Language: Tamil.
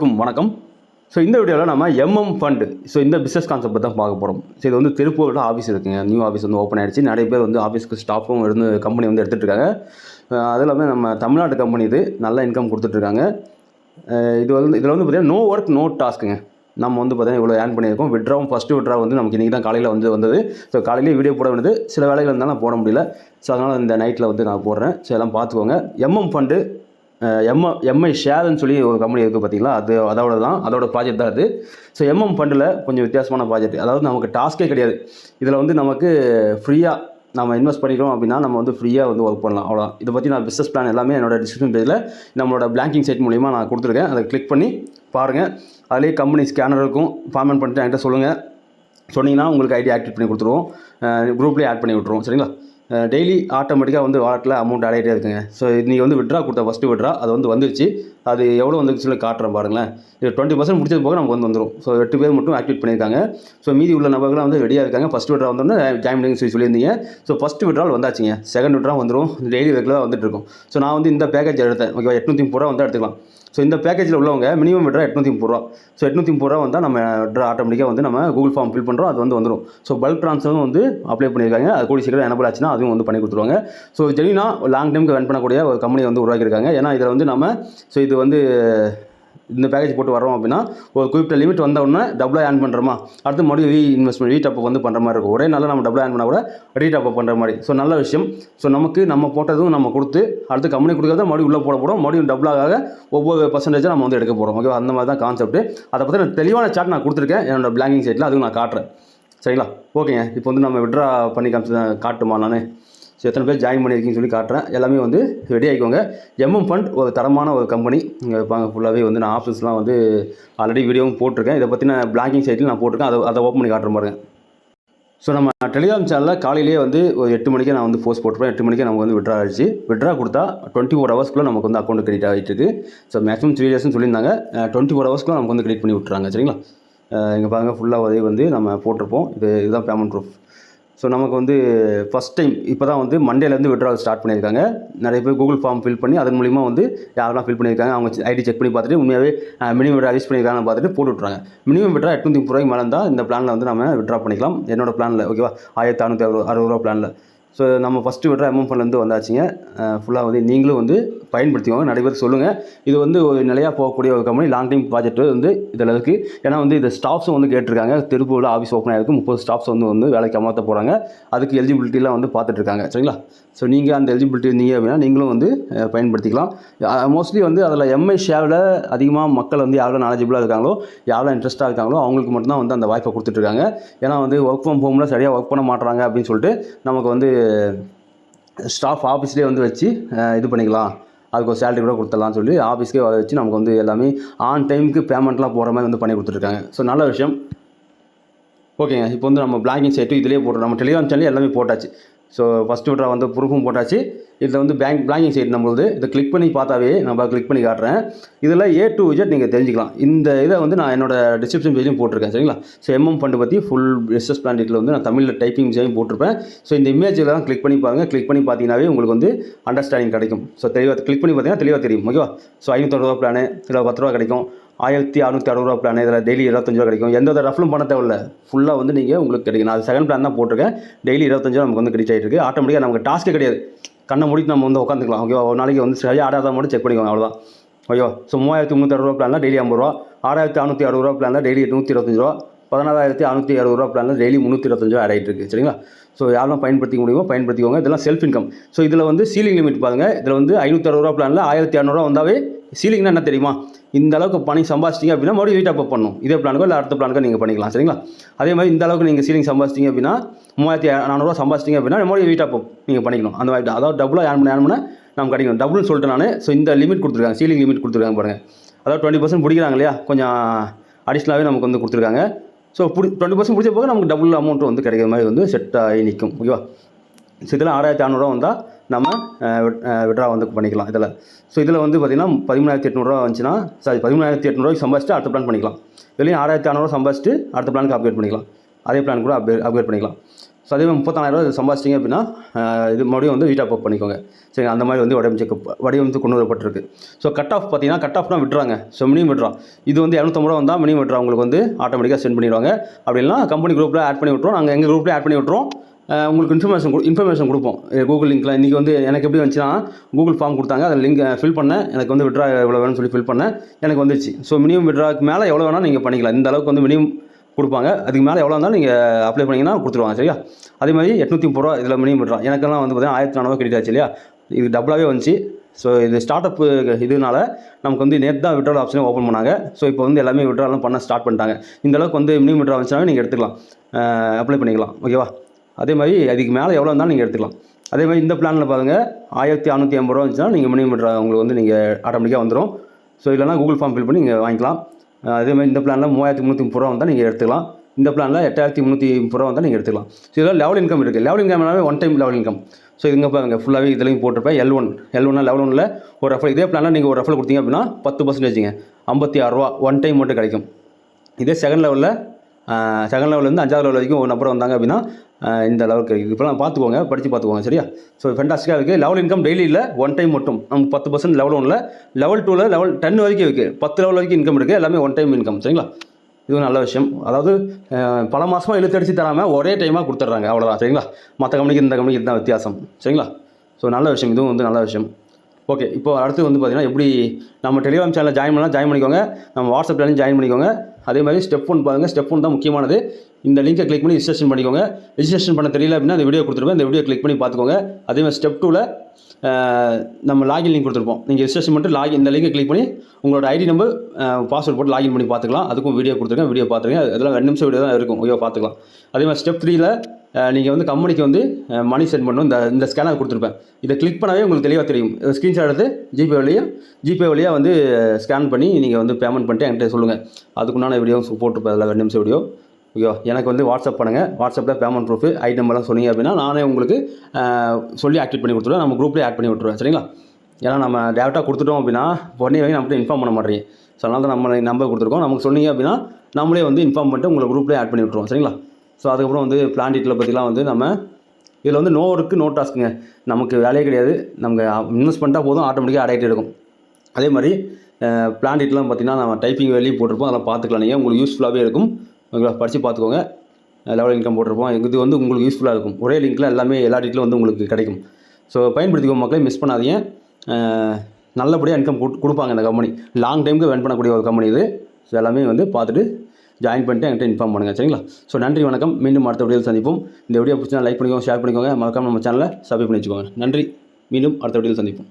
வணக்கம். ஸோ இந்த வீடியோவில் நம்ம எம்எம் ஃபண்டு ஸோ இந்த பிஸ்னஸ் கான்செப்ட் தான் பார்க்க போகிறோம் ஸோ இது வந்து திருப்பூரில் ஆஃபீஸ் இருக்குங்க. நியூ ஆஃபீஸ் வந்து ஓப்பன் ஆகிடுச்சு நிறைய பேர் வந்து ஆஃபீஸ்க்கு ஸ்டாஃபும் இருந்து கம்பெனி வந்து எடுத்துகிட்டு இருக்காங்க. அது இல்லாமல் நம்ம தமிழ்நாட்டு கம்பெனி இது நல்ல இன்கம் கொடுத்துட்ருக்காங்க இது வந்து இதில் வந்து பார்த்தீங்கன்னா நோ ஒர்க் நோ டாஸ்க்குங்க நம்ம வந்து பார்த்தீங்கன்னா இவ்வளோ ஏர்ன் பண்ணியிருக்கோம். விட்ராவும் ஃபஸ்ட்டு விட்ரா வந்து நமக்கு இன்றைக்கி தான் காலையில் வந்து வந்தது. ஸோ காலையிலேயே வீடியோ போட வேண்டியது. சில வேலைகள் இருந்தாலும் போட முடியல. ஸோ அதனால் இந்த நைட்டில் வந்து நான் போடுறேன். ஸோ எல்லாம் பார்த்துக்கோங்க. எம்எம் ஃபண்டு எம் எம்ஐ ஷேர்னு சொல்லி ஒரு கம்பெனி இருக்குது பார்த்தீங்களா அது அதோட தான் அதோட ப்ராஜெக்ட் தான் அது. ஸோ எம்எம் ஃபண்டில் கொஞ்சம் வித்தியாசமான ப்ராஜெக்ட் அதாவது நமக்கு டாஸ்க்கே கிடையாது. இதில் வந்து நமக்கு ஃப்ரீயாக நம்ம இன்வெஸ்ட் பண்ணிக்கிறோம் அப்படின்னா நம்ம வந்து ஃப்ரீயாக வந்து ஒர்க் பண்ணலாம். அவ்வளோதான் இதை பற்றி நான் பிஸ்னஸ் பிளான் எல்லாமே என்னோட டிஸ்கிரிப்ஷன் பேஜில் நம்மளோட பிளாங்கிங் சைட் மூலிமா நான் கொடுத்துருக்கேன். அதை கிளிக் பண்ணி பாருங்கள் அதிலே கம்பெனி ஸ்கேனர் இருக்கும். ஃபார்மேட் பண்ணிட்டு என்கிட்ட சொல்லுங்கள் சொன்னீங்கன்னா உங்களுக்கு ஐடி ஆக்டிவேட் பண்ணி கொடுத்துருவோம். குரூப்லேயே ஆட் பண்ணி விட்ருவோம் சரிங்களா? டெய்லி ஆட்டோமேட்டிக்காக வந்து வாலெட்டில் அமௌண்ட் ஆட் ஆகிட்டே இருக்குங்க. ஸோ நீங்கள் வந்து விட்ரா கொடுத்த ஃபஸ்ட்டு விட்ரா அது வந்து வந்துருச்சு. அது எவ்வளோ வந்துருச்சுன்னு காட்டுறேன் பாருங்களேன். இது டுவெண்ட்டி பர்சன்ட் முடிச்சது போக நமக்கு வந்து வந்துடும் ஸோ எட்டு பேர் மட்டும் ஆக்டிவேட் பண்ணியிருக்காங்க. ஸோ மீதி உள்ள நபர்கள்லாம் வந்து ரெடியாக இருக்காங்க. ஃபஸ்ட் விட்ரா வந்தோடனே ஜாயின் சொல்லி சொல்லியிருந்தீங்க. ஸோ ஃபஸ்ட் விட்ரால் வந்தாச்சுங்க. செகண்ட் விட்ரா வந்துடும் டெய்லி ரெகுலராக வந்துட்டு இருக்கும். ஸோ நான் வந்து இந்த பேக்கேஜ் எடுத்தேன். ஓகேவா? எட்நூற்றி முப்பது ரூபா வந்து எடுத்துக்கலாம். ஸோ இந்த பேக்கேஜில் உள்ளவங்க மினிமம் விட்ரா எட்நூற்றி முப்பது ரூபா. ஸோ எட்நூற்றி முப்பது ரூபா வந்தால் நம்ம விட்ரா ஆட்டோமேட்டிக்காக வந்து நம்ம கூகுள் ஃபார்ம் ஃபில் பண்ணுறோம் அது வந்து வந்துடும் ஸோ பல்க் ட்ரான்ஸ்ஃபரும் வந்து அப்ளை பண்ணியிருக்காங்க. அது கூடிய சீக்கிரம் எனபிள் ஆச்சுன்னா அதுவும் வந்து பண்ணி கொடுத்துருவாங்க. ஸோ ஜெனினா லாங் டைமுக்கு ரன் பண்ணக்கூடிய ஒரு கம்பெனி வந்து உருவாக்கியிருக்காங்க. ஏன்னா இதில் வந்து நம்ம ஸோ இது வந்து இந்த பேக்கேஜ் போட்டு வரோம் அப்படின்னா ஒரு குறிப்பிட்ட லிமிட் வந்த உடனே டபுளாக ஏர்ன் பண்ணுறோமா அடுத்து மறுபடியும் ரீ இன்வெஸ்ட்மெண்ட் ரீடாப் வந்து பண்ணுற மாதிரி இருக்கும். ஒரே நாளில் நம்ம டபுளாக ஏர்ன் பண்ணால் கூட ரீடாப் பண்ணுற மாதிரி. ஸோ நல்ல விஷயம். ஸோ நமக்கு நம்ம போட்டதும் நம்ம கொடுத்து அடுத்து கம்பெனி கொடுக்கறத மறுபடியும் உள்ளே போட போகிறோம் மறுபடியும் டபுளாக ஒவ்வொரு பர்சன்டேஜாக நம்ம வந்து எடுக்க போகிறோம் ஓகே அந்த மாதிரி தான் கான்செப்ட் அதை பற்றி நான் தெளிவான சார்ட் நான் கொடுத்துருக்கேன். என்னோட பிளாங்கிங் சைட்டில் அதுவும் நான் காட்டுறேன். சரிங்களா? ஓகேங்க இப்போ வந்து நம்ம விட்ரா பண்ணி காமிச்சு காட்டுமா நான்? ஸோ எத்தனை பேர் ஜாயின் பண்ணியிருக்கீங்கன்னு சொல்லி காட்டுறேன். எல்லாமே வந்து ரெடி ஆகிக்கோங்க. எம்எம் ஃபண்ட் ஒரு தரமான ஒரு கம்பெனி இங்கே இருப்பாங்க ஃபுல்லாகவே வந்து நான் ஆப்ஷன்ஸ்லாம் வந்து ஆல்ரெடி வீடியோவும் போட்டிருக்கேன். இதை பற்றி நான் பிளாங்கிங் சைட்டில் நான் போட்டிருக்கேன். அதை அதை ஓப்பன் பண்ணி காட்டுற பாருங்கள் ஸோ நம்ம டெலிகிராம் சேனலில் காலையிலேயே வந்து ஒரு எட்டு மணிக்கே நான் வந்து போஸ்ட் போட்டிருப்பேன். எட்டு மணிக்கே நமக்கு வந்து விட்ரா ஆயிடுச்சு. விட்ரா கொடுத்தா டுவெண்ட்டி ஃபோர் ஹவர்ஸ்க்குள்ளே நமக்கு வந்து அக்கௌண்ட் கிரெடிட் ஆகிட்டு இருக்குது ஸோ மேக்ஸிமம் த்ரீ டேஸ்னு சொல்லியிருந்தாங்க. டுவெண்ட்டி ஃபோர் ஹவர்ஸ்க்குள்ளே நமக்கு வந்து கிரெடிட் பண்ணி விட்றாங்க சரிங்களா? இங்கே பாருங்கள் ஃபுல்லாக உதவி வந்து நம்ம போட்டிருப்போம். இது இதுதான் பேமெண்ட் ப்ரூஃப் ஸோ நமக்கு வந்து ஃபஸ்ட் டைம் இப்போ தான் வந்து மண்டேலேருந்து விட்ராவல் ஸ்டார்ட் பண்ணியிருக்காங்க. நிறைய பேர் கூகுள் ஃபார்ம் ஃபில் பண்ணி அதன் மூலிமா வந்து யாரெல்லாம் ஃபில் பண்ணியிருக்காங்க அவங்க ஐடி செக் பண்ணி பார்த்துட்டு உண்மையாகவே மினிமம் விட்ரா யூஸ் பண்ணியிருக்காங்கன்னு பார்த்துட்டு போட்டு விட்றாங்க மினிமம் விட்ரா எட்நூற்றி முப்பது ரூபாய்க்கு மேலே இருந்தால் இந்த பிளானில் வந்து நம்ம விட்ரா பண்ணிக்கலாம். என்னோட பிளானில் ஓகேவா ஆயிரத்தி அறுநூற்றி அறுபது அறுபது ரூபா பிளானில் ஸோ நம்ம ஃபஸ்ட்டு விட்ரா எம்எம் ஃபண்ட்லேருந்து வந்தாச்சுங்க. ஃபுல்லாக வந்து நீங்களும் வந்து பயன்படுத்திக்கோங்க. நிறைய பேர் சொல்லுங்கள் இது வந்து ஒரு நிலையாக போகக்கூடிய ஒரு கம்பெனி லாங் டைம் ப்ராஜெக்ட் வந்து இதில் இருக்குது ஏன்னா வந்து இந்த ஸ்டாஃப்ஸும் வந்து கேட்டிருக்காங்க. திருப்பூரில் ஆஃபீஸ் ஓப்பன் ஆகிருக்கு முப்பது ஸ்டாஃப்ஸ் வந்து வந்து வேலைக்கு அமர்த்த போகிறாங்க அதுக்கு எலிஜிபிலிட்டிலாம் வந்து பார்த்துட்ருக்காங்க. சரிங்களா? ஸோ நீங்கள் அந்த எலிஜிபிலிட்டி இருந்தீங்க அப்படின்னா நீங்களும் வந்து பயன்படுத்திக்கலாம். மோஸ்ட்லி வந்து அதில் எம்ஐ ஷேரில் அதிகமாக மக்கள் வந்து யாரெல்லாம் நாலேஜபிளாக இருக்காங்களோ யாரெல்லாம் இன்ட்ரெஸ்ட்டாக இருக்காங்களோ அவங்களுக்கு மட்டும்தான் வந்து அந்த வாய்ப்பை கொடுத்துட்ருக்காங்க. ஏன்னா வந்து ஒர்க் ஃப்ரம் ஹோமில் சரியாக ஒர்க் பண்ண மாட்டுறாங்க அப்படின்னு சொல்லிட்டு நமக்கு வந்து ஸ்டாஃப் ஆஃபீஸ்லேயே வந்து வச்சு இது பண்ணிக்கலாம். அதுக்கு ஒரு சேலரி கூட கொடுத்துடலாம் சொல்லி ஆஃபீஸ்க்கே வர வச்சு நமக்கு வந்து எல்லாமே ஆன் டைமுக்கு பேமெண்ட்லாம் போகிற மாதிரி வந்து பண்ணி கொடுத்துருக்காங்க. ஸோ நல்ல விஷயம். ஓகேங்க இப்போ வந்து நம்ம பிளாங்கிங் சைட்டு இதிலே போட்டோம் நம்ம டெலிகிராம் சேனல் எல்லாமே போட்டாச்சு. ஸோ ஃபஸ்ட்டு விட்ரா வந்து ப்ரூஃபும் போட்டாச்சு. இதில் வந்து பேங்க் பிளாங்கிங் சைட் நம்மளது. இதை கிளிக் பண்ணி பார்த்தாவே நம்ம கிளிக் பண்ணி காட்டுறேன். இதில் ஏ டு விஜெட் நீங்கள் தெரிஞ்சுக்கலாம். இந்த இதை வந்து நான் என்னோட டிஸ்கிரிப்ஷன் பேஜும் போட்டிருக்கேன் சரிங்களா? ஸோ எம்எம் ஃபண்டு பற்றி ஃபுல் பிஸ்னஸ் பிளான் டீட்டில் வந்து நான் தமிழில் டைப்பிங் செய்யும் போட்டிருப்பேன். ஸோ இந்த இமேஜில் தான் கிளிக் பண்ணி பாருங்கள் கிளிக் பண்ணி பார்த்தீங்கன்னாவே உங்களுக்கு வந்து அண்டர்ஸ்டாண்டிங் கிடைக்கும். ஸோ தெளிவாக கிளிக் பண்ணி பார்த்தீங்கன்னா தெளிவாக தெரியும். ஓகேவா ஸோ ஐநூற்றறுபது ரூபா பிளானு இல்லை பத்து ரூபா கிடைக்கும். ஆயிரத்தி அறுநூற்றி அறுபது ரூபா பிளான் இதில் டெய்லி இருபத்தஞ்சு ரூபா கிடைக்கும். எந்த ரஃப்லும் பண்ண தேவையில்ல. ஃபுல்லாக வந்து நீங்கள் உங்களுக்கு கிடைக்கும். நான் செகண்ட் பிளான் தான் போட்டிருக்கேன். டெய்லி இருபத்தஞ்சு ரூபா நமக்கு வந்து கிரெடிட் ஆகிட்டு ஆட்டோமேட்டிக்காக நமக்கு டாஸ்க்கே கிடையாது. கண்ணை மூடிட்டு நம்ம வந்து உட்காந்துக்கலாம். ஓகேவா ஒரு நாளைக்கு வந்து சரியாக ஆடாத மட்டும் செக் பண்ணிக்கோங்க. அவ்வளோதான் ஓகேவா ஸோ மூவாயிரத்தி முந்நூற்றி அறுபது ரூபா பிளானில் டெய்லி ஐம்பது ரூபா. ஆறாயிரத்தி அறுநூற்றி அறுபது ரூபா பிளானில் டெய்லி நூற்றி இருபத்தஞ்சு ரூபா. பதினாறாயிரத்தி அறுநூற்றி அறுபது ரூபா பிளானில் டெய்லி முந்நூற்றி இருபத்தஞ்சு ரூபா ஆட் ஆகிட்டு சரிங்களா? ஸோ யாரெல்லாம் பயன்படுத்திக்க முடியுமோ பயன்படுத்திக்கோங்க. இதெல்லாம் செல்ஃப் இன்கம் ஸோ இதில் வந்து சீலிங் லிமிட் பாருங்கள் இதில் வந்து ஐநூற்றி அறுபது ரூபா பிளானில் ஆயிரத்தி இரநூறுவா வந்தாவே சீலிங்னா என்ன தெரியுமா? இந்த அளவுக்கு பணி சம்பாதிச்சிட்டிங்க அப்படின்னா மறுபடியும் ஹீட் அப் பண்ணணும். இதே பிளானுக்கோ இல்லை அடுத்த பிளானுக்கோ நீங்கள் பண்ணிக்கலாம் சரிங்களா? அதே மாதிரி இந்த அளவுக்கு நீங்கள் சீலிங் சம்பாதிச்சிங்க அப்படின்னா மூவாயிரத்தி நானூறுரூவா சம்பாதிச்சிங்க அப்படின்னா மறுபடியும் ஹீட் அப் நீங்கள் பண்ணிக்கணும். அந்த மாதிரி அதாவது டபுளாக ஏன் பண்ண ஏன் பண்ண நமக்கு கிடைக்கணும் டபுள்னு சொல்லிட்டு நான். ஸோ இந்த லிமிட் கொடுத்துருக்காங்க. சீலிங் லிமிட் கொடுத்துருக்காங்க பாருங்கள் அதாவது டுவெண்ட்டி பர்சன்ட் பிடிக்கிறாங்க இல்லையா? கொஞ்சம் அடிஷ்னலாகவே நமக்கு வந்து கொடுத்துருக்காங்க. ஸோ பிடி டுவெண்ட்டி பர்சன்ட் பிடிச்ச போக நமக்கு டபுள் அமௌண்ட் வந்து கிடைக்கிற மாதிரி வந்து செட் ஆகி நிற்கும் ஓகேவா ஸோ இதெல்லாம் ஆறாயிரத்தி அறநூறுவா வந்தால் நம்ம விட்ரா வந்து பண்ணிக்கலாம் இதில். ஸோ இதில் வந்து பார்த்திங்கன்னா பதிமூணாயிரத்தி எட்நூறுவா வந்துச்சுன்னா சாரி பதிமூணாயிரத்தி எட்நூறுவாய்க்கு சம்பாதிச்சுட்டு அடுத்த பிளான் பண்ணிக்கலாம். வெளியே ஆறாயிரத்தி அறநூறுவா சம்பாதிச்சுட்டு அடுத்த பிளானுக்கு அப்கிரேட் பண்ணிக்கலாம். அதே பிளான் கூட அப்கிரேட் அப்கிரேட் பண்ணிக்கலாம். ஸோ அதே மாதிரி முப்பத்தாயிரரூவா சம்பாதிச்சிங்க அப்படின்னா இது மறுபடியும் வந்து வீட்டாக அப் பண்ணிக்கோங்க. சரி அந்த மாதிரி வந்து வடிவமைச்சு வடிவமைத்து கொண்டு வரப்பட்டிருக்கு. ஸோ கட் ஆஃப் பார்த்தீங்கன்னா கட் ஆஃப்னா விட்றாங்க ஸோ மினிமம் விட்றான் இது வந்து இரநூத்தம்பது ரூபா வந்தால் மினிமம் விட்றா உங்களுக்கு வந்து ஆட்டோமேட்டிக்காக சென்ட் பண்ணிடுவாங்க. அப்படின்னா கம்பெனி குரூப்பில் ஆட் பண்ணி விட்ருவோம் நாங்கள் எங்கள் குரூப்பில் ஆட் பண்ணி விட்ருவோம் உங்களுக்கு இன்ஃபர்மேஷன் இன்ஃபர்மேஷன் கொடுப்போம். கூகுள் லிங்க்கில் இன்றைக்கி வந்து எனக்கு எப்படி வந்துச்சுன்னா கூகுள் ஃபார்ம் கொடுத்தாங்க. அதில் லிங்க் ஃபில் பண்ணேன். எனக்கு வந்து விட்ரா எவ்வளோ வேணும்னு சொல்லி ஃபில் பண்ணேன். எனக்கு வந்துச்சு ஸோ மினிமம் விட்ராக்கு மேலே எவ்வளோ வேணால் நீங்கள் பண்ணிக்கலாம். இந்த அளவுக்கு வந்து மினிமம் கொடுப்பாங்க. அதுக்கு மேலே எவ்வளோ இருந்தாலும் நீங்கள் அப்ளை பண்ணிங்கன்னா கொடுத்துருவாங்க சரியா? அதே மாதிரி எட்நூற்றி முப்பது ரூபா இதில் மினிமம் விட்ரா எனக்கெல்லாம் வந்து பார்த்தீங்கன்னா ஆயிரத்தி நானூறு கிரெடிட் ஆச்சு இல்லையா? இது டபுளாகவே வந்துச்சு. ஸோ இது ஸ்டார்ட் அப் இதனால நமக்கு வந்து நேற்று தான் விட்ரால் ஆப்ஷனே ஓப்பன் பண்ணாங்க. ஸோ இப்போ வந்து எல்லாமே விட்ராலாம் பண்ண ஸ்டார்ட் பண்ணிட்டாங்க. இந்த அளவுக்கு வந்து மினிமம் விட்ரா வந்துச்சுனாவே நீங்கள் எடுத்துக்கலாம். அப்ளை பண்ணிக்கலாம். ஓகேவா அதே மாதிரி அதுக்கு மேலே எவ்வளோ இருந்தாலும் நீங்கள் எடுத்துக்கலாம். அதே மாதிரி இந்த பிளானில் பாருங்கள் ஆயிரத்தி அறநூற்றி ஐம்பது ரூபா இருந்துச்சுன்னா நீங்கள் மினிமம் உங்களுக்கு வந்து நீங்கள் ஆட்டோமேட்டிக்காக வந்துடும் ஸோ இல்லைனா கூகுள் ஃபார்ம் ஃபில் பண்ணி நீங்கள் வாங்கிக்கலாம். அதே மாதிரி இந்த பிளானில் மூவாயிரத்தி முந்நூற்றி முப்பது ரூபா வந்தால் நீங்கள் எடுத்துக்கலாம். இந்த பிளானில் எட்டாயிரத்தி முந்நூற்றி முப்பது ரூபா வந்தால் நீங்கள் எடுத்துக்கலாம். ஸோ இதில் லெவல் இன்கம் இருக்குது level இன்கம்னாவே one time level income so இதுங்க பாருங்க ஃபுல்லாகவே இதுலையும் போட்டிருப்பேன். எல் ஒன் எல் ஒன்னா லெவல் ஒனில் ஒரு ரெஃபர் இதே பிளானில் நீங்கள் ஒரு ரெஃபர் கொடுத்தீங்க அப்படின்னா பத்து பர்சன்டேஜுங்க ஐம்பத்தி ஆறுரூவா ஒன் டைம் மட்டும் கிடைக்கும். இதே செகண்ட் லெவலில் செகண்ட் லெவல்லேருந்து அஞ்சாவது லெவல் வரைக்கும் ஒரு நம்பர் வந்தாங்க அப்படின்னா இந்த லெவலுக்கு இருக்குது இப்போலாம் பார்த்துக்கோங்க படித்து பார்த்துக்கோங்க சரியா? ஸோ ஃபென்டாஸ்டிக்காக இருக்குது லெவல் இன்கம் டெய்லி இல்லை ஒன் டைம் மட்டும். நமக்கு பத்து பர்சன்ட் லெவல் ஒன்றில் லெவல் டூவில் லெவல் டென் வரைக்கும் இருக்குது பத்து லெவல் வரைக்கும் இன்கம் இருக்குது எல்லாமே ஒன் டைம் இன்கம் சரிங்களா? இது நல்ல விஷயம். அதாவது பல மாதமாக இழுத்தடிச்சு தராமல் ஒரே டைமாக கொடுத்துட்றாங்க அவ்வளோதான் சரிங்களா? மற்ற கம்பெனிக்கு இந்த கம்பெனிக்கு இதுதான் வித்தியாசம் சரிங்களா? ஸோ நல்ல விஷயம். இதுவும் வந்து நல்ல விஷயம். ஓகே இப்போ அடுத்து வந்து பார்த்தீங்கன்னா எப்படி நம்ம டெலிகிராம் சேனலில் ஜாயின் பண்ணலாம் ஜாயின் பண்ணிக்கோங்க. நம்ம வாட்ஸ்அப்லையும் ஜாயின் பண்ணிக்கோங்க. அதே மாதிரி ஸ்டெப் ஒன் பாருங்கள் ஸ்டெப் ஒன் தான் முக்கியமானது. இந்த லிங்கை கிளிக் பண்ணி ரிஜிஸ்ட்ரேஷன் பண்ணிக்கோங்க. ரிஜிஸ்ட்ரேஷன் பண்ண தெரியல அப்படின்னா அந்த வீடியோ கொடுத்துருவேன் இந்த வீடியோ கிளிக் பண்ணி பார்த்துக்கோங்க. அதே மாதிரி ஸ்டெப் டூவில் நம்ம லாகின் லிங்க் கொடுத்துருப்போம். நீங்கள் ரிஜிஸ்ட்ரேஷன் மட்டும் லாகின் இந்த லிங்கை கிளிக் பண்ணி உங்களோட ஐடி நம்பர் பாஸ்வேர்ட் போட்டு லாகின் பண்ணி பார்த்துக்கலாம். அதுக்கும் வீடியோ கொடுத்துருக்கேன் வீடியோ பார்த்துருங்க. அதெல்லாம் ரெண்டு நிமிஷம் வீடியோ தான் இருக்கும். வீடியோ பார்த்துக்கலாம். அதே மாதிரி ஸ்டெப் த்ரீயில் நீங்கள் வந்து கம்பெனிக்கு வந்து மணி சென்ட் பண்ணணும். இந்த இந்த ஸ்கேனர் கொடுத்துருப்பேன். இதை கிளிக் பண்ணாவே உங்களுக்கு தெளிவாக தெரியும். ஸ்க்ரீன்ஷாட் எடுத்து ஜிபே வழியாக ஜிபே வழியாக வந்து ஸ்கேன் பண்ணி நீங்கள் வந்து பேமெண்ட் பண்ணிட்டு என்கிட்ட சொல்லுங்கள் அதுக்குண்டான வீடியோ போட்டிருப்பேன் அதில் ரெண்டு நிமிஷம் வீடியோ ஓகேவா எனக்கு வந்து வாட்ஸ்அப் பண்ணுங்கள் வாட்ஸ்அப்பில் பேமெண்ட் ப்ரூஃப் ஐடி நம்பர்லாம் சொன்னீங்க அப்படின்னா நானே உங்களுக்கு சொல்லி ஆக்டிவேட் பண்ணி கொடுத்துருவேன். நம்ம குரூப்லேயே ஆட் பண்ணி விட்ருவேன் சரிங்களா? ஏன்னா நம்ம டேரெக்டாக கொடுத்துட்டோம் அப்படின்னா உடனே வரைக்கும் நம்மகிட்ட இன்ஃபார்ம் பண்ண மாட்டேங்க. ஸோ அதனால தான் நம்ம நம்பர் கொடுத்துருக்கோம். நமக்கு சொன்னீங்க அப்படின்னா நம்மளே வந்து இன்ஃபார்ம் பண்ணிட்டு உங்களை குரூப்லேயே ஆட் பண்ணி விட்ருவோம் சரிங்களா? ஸோ அதுக்கப்புறம் வந்து பிளான் டீட்டில் பற்றிலாம் வந்து நம்ம இதில் வந்து நோ ஒர்க்கு நோ டாஸ்க்குங்க நமக்கு வேலையே கிடையாது. நமக்கு இன்வெஸ்ட் பண்ணிட்டா போதும் ஆட்டோமேட்டிக்காக ஆட் ஆகிட்டே இருக்கும். அதே மாதிரி பிளான் டீட்லாம் பார்த்தீங்கன்னா நம்ம டைப்பிங் வேலையும் போட்டிருப்போம். அதெல்லாம் பார்த்துக்கலாம் நீங்கள் உங்களுக்கு யூஸ்ஃபுல்லாகவே இருக்கும். ஓகேவா படித்து பார்த்துக்கோங்க. லெவல் இன்கம் போட்டிருப்போம். இது வந்து உங்களுக்கு யூஸ்ஃபுல்லாக இருக்கும். ஒரே லிங்க்கில் எல்லாமே எல்லா டீட்டிலும் வந்து உங்களுக்கு கிடைக்கும். ஸோ பயன்படுத்திக்கோ மக்களை மிஸ் பண்ணாதீங்க. நல்லபடியாக இன்கம் கொடுப்பாங்க இந்த கம்பெனி லாங் டைமுக்கு வென் பண்ணக்கூடிய ஒரு கம்பெனி இது. ஸோ எல்லாமே வந்து பார்த்துட்டு ஜாயின் பண்ணிட்டு என்கிட்ட இன்ஃபார்ம் பண்ணுங்கள் சரிங்களா? ஸோ நன்றி வணக்கம். மீண்டும் அடுத்த வீடியோவில் சந்திப்போம். இந்த வீடியோ பிடிச்சா லைக் பண்ணிக்கோங்க ஷேர் பண்ணிக்கோங்க. மறக்காமல் நம்ம சேனலை சப்ஸ்கிரைப் பண்ணி வச்சுக்கோங்க. நன்றி. மீண்டும் அடுத்த வீடியோவில் சந்திப்போம்.